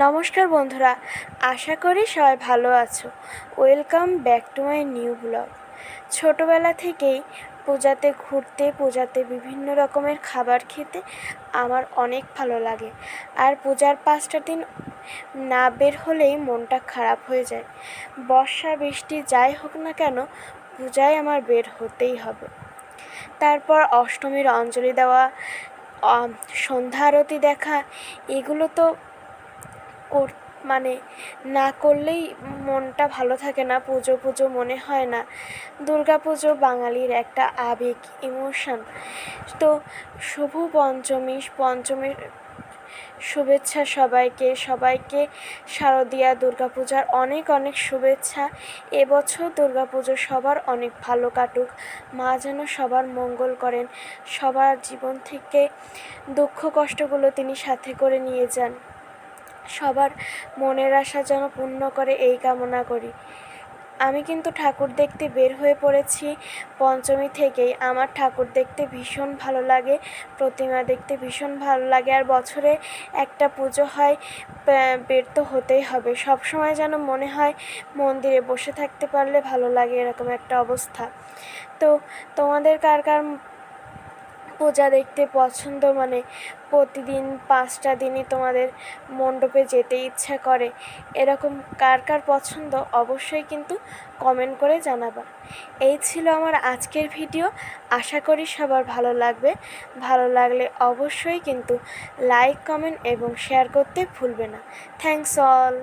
নমস্কার বন্ধুরা, আশা করি সবাই ভালো আছো। Welcome back to my new blog ছোটোবেলা থেকেই পূজাতে ঘুরতে, পূজাতে বিভিন্ন রকমের খাবার খেতে আমার অনেক ভালো লাগে। আর পূজার পাঁচটা দিন না বের হলেই মনটা খারাপ হয়ে যায়। বর্ষা, বৃষ্টি যাই হোক না কেন, পূজায় আমার বের হতেই হবে। তারপর অষ্টমীর অঞ্জলি দেওয়া সন্ধ্যা আরতি দেখা, এগুলো তো কর মানে না করলেই মনটা ভালো থাকে না, পুজো পুজো মনে হয় না। দুর্গা পুজো বাঙালির একটা আবেগ ইমোশন তো শুভ পঞ্চমী, পঞ্চমীর শুভেচ্ছা সবাইকে সবাইকে শারদীয়া দুর্গাপূজার অনেক অনেক শুভেচ্ছা। এবছর দুর্গাপুজো সবার অনেক ভালো কাটুক। মা যেন সবার মঙ্গল করেন, সবার জীবন থেকে দুঃখ কষ্টগুলো তিনি সাথে করে নিয়ে যান। সবার মনের আশা যেন পূর্ণ করে, এই কামনা করি। আমি কিন্তু ঠাকুর দেখতে বের হয়ে পড়েছি পঞ্চমী থেকেই। আমার ঠাকুর দেখতে ভীষণ ভালো লাগে, প্রতিমা দেখতে ভীষণ ভালো লাগে, আর বছরে একটা পুজো হয় বের তো হতেই হবে। সব সময় যেন মনে হয় মন্দিরে বসে থাকতে পারলে ভালো লাগে, এরকম একটা অবস্থা। তো তোমাদের কার কার পূজা দেখতে পছন্দ মানে প্রতিদিন পাঁচটা দিনই তোমাদের মণ্ডপে যেতে ইচ্ছা করে, এরকম কার কার পছন্দ অবশ্যই কিন্তু কমেন্ট করে জানাবা। এই ছিল আমার আজকের ভিডিও আশা করি সবার ভালো লাগবে। ভালো লাগলে অবশ্যই কিন্তু লাইক কমেন্ট এবং শেয়ার করতে ভুলবে না। Thanks all